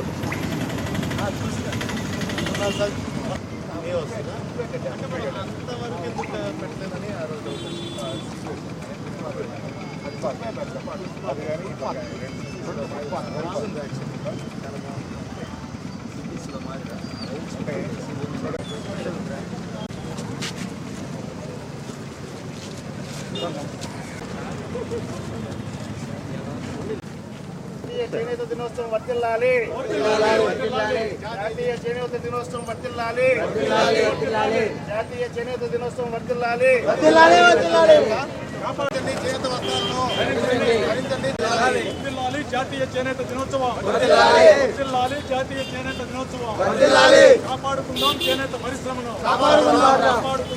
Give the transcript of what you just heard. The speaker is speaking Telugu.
Photo Thank you. జాతీయ చేనేత దినోత్సవం వర్తిల్లాలి. జాతీయ చేనేత దినోత్సవం వర్తిల్లాలి. జాతీయ చేనేత దినోత్సవం వర్తిల్లాలి. కాపాడండి చేనేత వస్త్రాలను ధరించండి వర్ధిల్లాలి జాతీయ చేనేత దినోత్సవం. వర్ధిల్లాలి జాతీయ చేనేత దినోత్సవం. కాపాడుకుందాం చేనేత పరిశ్రమను. కాపాడుకుందాం.